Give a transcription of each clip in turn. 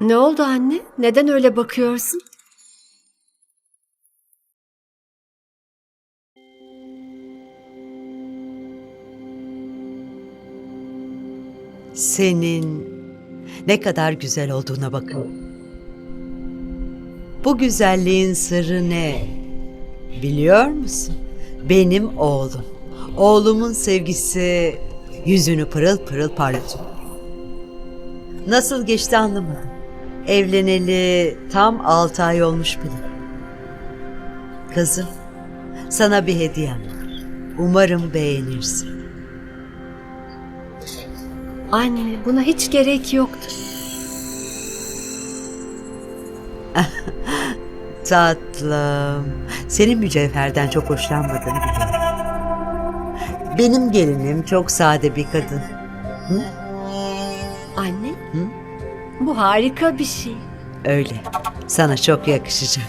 Ne oldu anne? Neden öyle bakıyorsun? Senin ne kadar güzel olduğuna bakın. Bu güzelliğin sırrı ne? Biliyor musun? Benim oğlum. Oğlumun sevgisi yüzünü pırıl pırıl parlatıyor. Nasıl geçti anlamadım. Evleneli tam altı ay olmuş bile. Kızım, sana bir hediyem var. Umarım beğenirsin. Anne, buna hiç gerek yoktu. Tatlım, senin mücevherden çok hoşlanmadığını biliyorum. Benim gelinim çok sade bir kadın. Anne, bu harika bir şey. Öyle, sana çok yakışacak.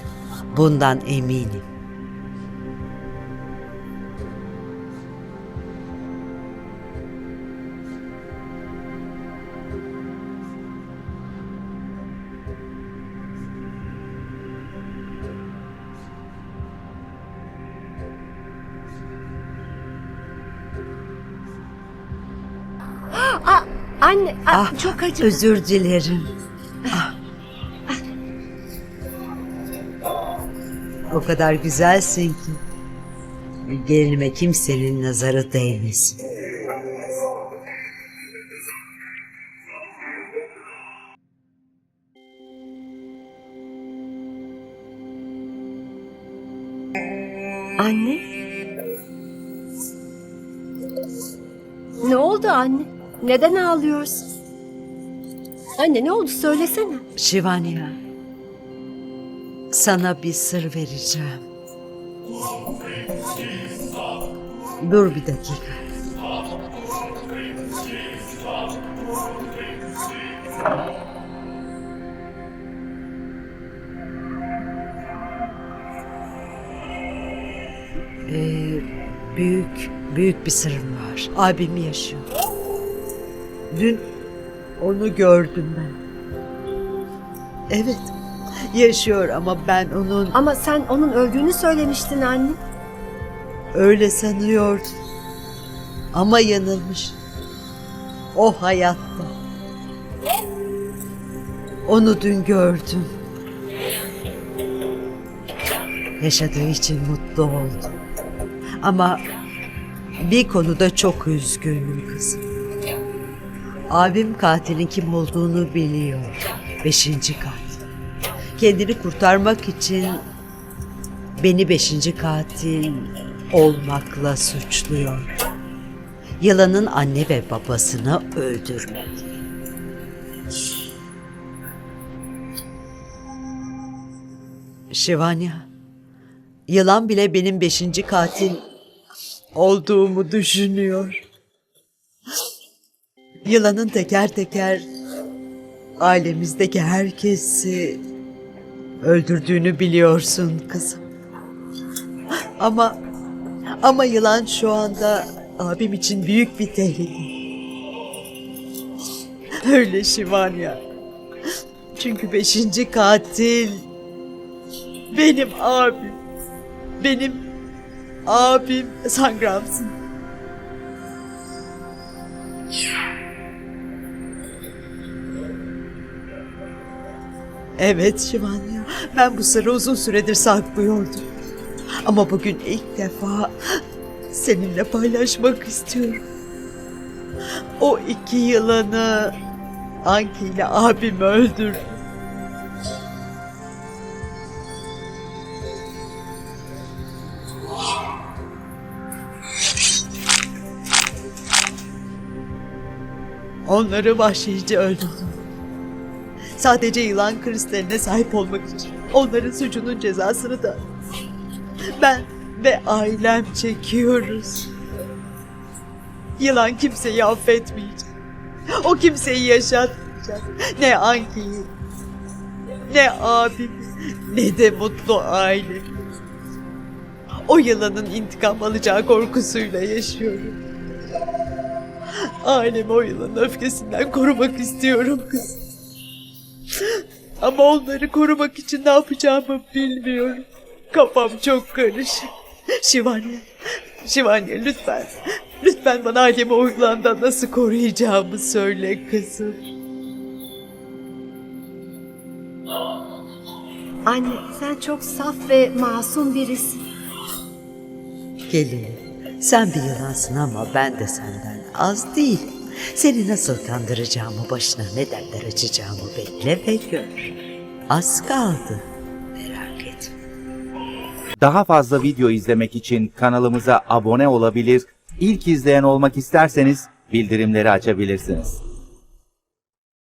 Bundan eminim. Anne, aa, Ah, çok acı. Özür dilerim. Ah. O kadar güzelsin ki. Gelinime kimsenin nazarı değmesin. Anne? Ne oldu anne? Neden ağlıyorsun? Anne ne oldu söylesene. Şivanya, sana bir sır vereceğim. Dur bir dakika. Ee, büyük, büyük bir sırrım var. Abim yaşıyor. Dün onu gördüm ben. Evet, yaşıyor ama ben onun Ama sen onun öldüğünü söylemiştin anne. öyle sanıyordum. Ama yanılmış. O hayatta. Onu dün gördüm. Yaşadığı için mutlu oldum. Ama bir konuda çok üzgünüm kızım. Abim katilin kim olduğunu biliyor. Beşinci katil. Kendini kurtarmak için beni beşinci katil olmakla suçluyor. Yılanın anne ve babasını öldürmek. Şivanya, yılan bile benim beşinci katil olduğumu düşünüyor. Yılanın teker teker ailemizdeki herkesi öldürdüğünü biliyorsun kızım. Ama ama yılan şu anda abim için büyük bir tehlike. Öyle Şivanya. Çünkü beşinci katil benim abim. Benim abim Sangramsın. Evet Şivanya. Ben bu sırrı uzun süredir saklıyordum. Ama bugün ilk defa seninle paylaşmak istiyorum. O iki yılanı Anki ile abim öldürdü. Onları vahşice öldürdüm. Sadece yılan kristaline sahip olmak için. Onların suçunun cezasını da ben ve ailem çekiyoruz. Yılan kimseyi affetmeyecek. O kimseyi yaşatmayacak. Ne Anki'yi, ne abim, ne de mutlu ailem. O yılanın intikam alacağı korkusuyla yaşıyorum. Ailemi o yılanın öfkesinden korumak istiyorum kız. Ama onları korumak için ne yapacağımı bilmiyorum. Kafam çok karışık. Şivanya, Şivanya lütfen. Lütfen bana ailemi uygulandan nasıl koruyacağımı söyle kızım. Anne sen çok saf ve masum birisin. Gelin, sen bir yılansın ama ben de senden az değil. Seni nasıl kandıracağımı, başına ne dertler açacağımı bekle ve gör. Az kaldı, merak etme. Daha fazla video izlemek için kanalımıza abone olabilir, ilk izleyen olmak isterseniz bildirimleri açabilirsiniz.